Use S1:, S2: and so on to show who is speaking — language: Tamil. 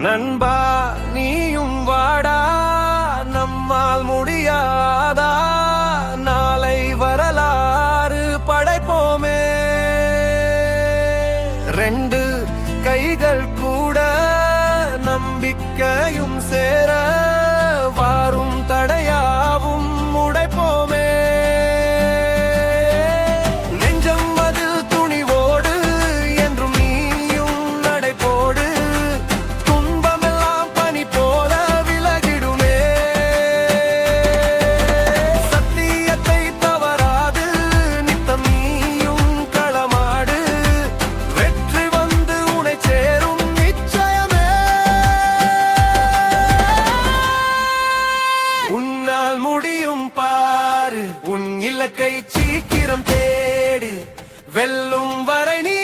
S1: நண்பா நீயும் வாடா. நம்மால் முடியாதா? நாளை வரலாறு படைப்போமே. ரெண்டு கைகள் கூட நம்பிக்கையும் சேர இலக்கை சீக்கிரம் தேடு. வெல்லும் வரை நீ